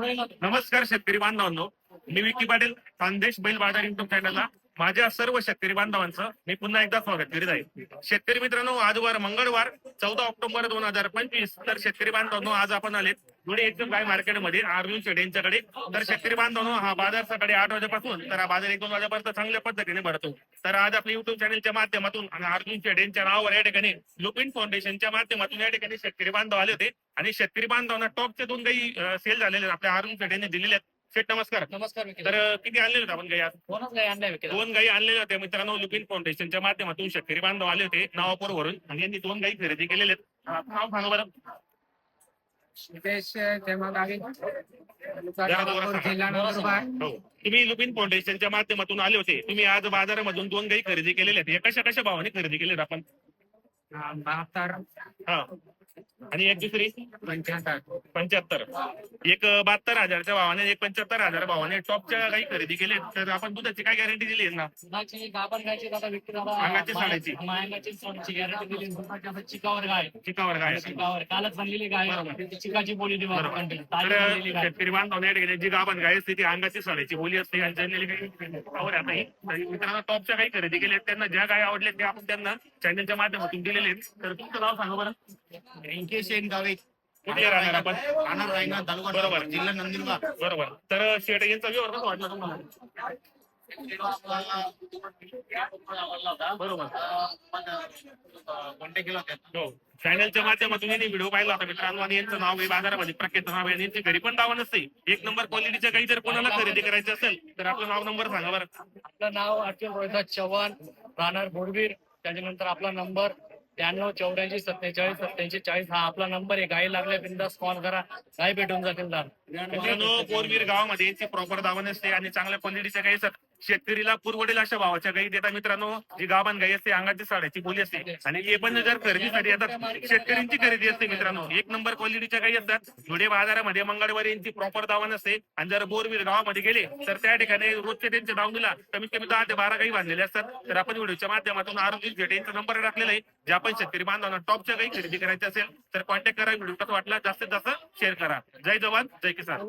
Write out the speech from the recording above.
नमस्कार शेतकरी बांधवांनो. मी विकी पाटील खानदेश बैल बाजार युट्यूब चॅनलला माझ्या सर्व शेतकरी बांधवांचं मी पुन्हा एकदा स्वागत करीत आहे. शेतकरी मित्रांनो आजवर मंगळवार चौदा ऑक्टोबर दोन हजार पंचवीस. तर शेतकरी बांधवांनो आज आपण आलेत धुळे एकदम गाय मार्केटमध्ये अर्जुन शेड यांच्याकडे तर शेतकरी बांधवांनो हा बाजार सकाळी आठ वाजेपासून तर हा बाजार एक दोन वाजेपर्यंत चांगल्या पद्धतीने भरतो तर आज आपल्या युट्यूब चॅनलच्या माध्यमातून आणि अर्जुन शेड यांच्या नावावर या ठिकाणी लुपिन फाउंडेशनच्या माध्यमातून या ठिकाणी शेतकरी बांधव आले होते आणि शेतकरी बांधवांना टॉपचे दोन काही सेल झालेले आहेत. आपल्या अर्जुन शेड यांनी दिलेले आहेत. शेठ नमस्कार नमस्कार तर किती आणलेले होते आपण गाई आज कोणच काय आणलाय विकेल दोन गाई आणलेले होते मित्रांनो लुपिन फाउंडेशनच्या माध्यमातून शेतकरी बांधव आले होते नावापूर वरून आणि यांनी दोन गाई खरेदी केलेले आहेत आपलं नाव सांगा बरं नितेश. जिल्हा हो. तुम्ही लुपिन फाउंडेशनच्या माध्यमातून आले होते. तुम्ही आज बाजारामधून दोन गाई खरेदी केलेल्या आहेत. या कशा कशा भावाने खरेदी केलेत आपण? हा, बहात्तर. हा. आणि एक दुसरी? पंच्याहत्तर. पंच्याहत्तर. एक बहात्तर हजारच्या भावाने एक पंच्याहत्तर हजार भावाने टॉपच्या काही खरेदी केले तर आपण दुधाची काय गॅरंटी दिली आहे ना? अंगाची साडेची. चिकावर गाय. चिकावर चिकावर. कालच बनलेली गाय. चिकाची बोली गाय शेतकरी जी गाभण गाय असते ती अंगाची साडेची बोली असते. काही तर मित्रांनो टॉपच्या काही खरेदी केल्या आहेत. त्यांना ज्या गाय आवडल्या त्या आपण त्यांना चॅनलच्या माध्यमातून दिलेले आहेत. तर तुमचं नाव सांगा बरं. व्यंकटेश गावे कुठे राहणार आपण? राहणार रायगड तालुका बरोबर. जिल्हा नंदुरबार. बरोबर. तर शेट यांचा व्यवहार कसा वाटला तुम्हाला? बरोबर. होता हो चॅनलच्या माध्यमातून यांनी व्हिडिओ पाहिला होता मित्रांनो आणि यांचं नाव आहे बाजारामध्ये. प्रख्यात नाव आहे आणि यांची घरी पण दावा नसते. एक नंबर क्वालिटीच्या काही जर कोणाला खरेदी करायचं असेल तर आपलं नाव नंबर सांगा बरं. आपलं नाव अर्जुन रोहिदास चव्हाण राहणार बोडवीर त्याच्यानंतर आपला नंबर त्र्याण्णव चौऱ्याऐंशी सत्तेचाळीस सत्याऐंशी चाळीस. हा आपला नंबर आहे. गाई लागल्या बिंदास कॉल करा. गाय भेटून जातील दार. मित्रांनो कोरवीर गावामध्ये प्रॉपर दावण नसते आणि चांगल्या क्वालिटीचे काही शेतकरीला पुरवडेल अशा भावाच्या गाई देतात मित्रांनो. जी गावान गाई असते अंगाची साड्याची बोली असते. आणि हे पण जर खरेदीसाठी येतात शेतकऱ्यांची खरेदी असते मित्रांनो. एक नंबर क्वालिटीच्या काही असतात. धुळे बाजारामध्ये मंगळवारी यांची प्रॉपर दावा नसते आणि जर बोरवीर गावामध्ये गेले तर त्या ठिकाणी रोजचे त्यांचे दावणीला कमीत कमी दहा ते बारा गाई बांधलेले असतात. तर आपण व्हिडिओच्या माध्यमातून आरोग्य भेट यांचा नंबर टाकलेला आहे. ज्या आपण शेतकरी बांधवांना टॉपच्या काही खरेदी करायची असेल तर कॉन्टॅक्ट करा. व्हिडिओ कसा वाटला जास्तीत जास्त शेअर करा. जय जवान जय किसान.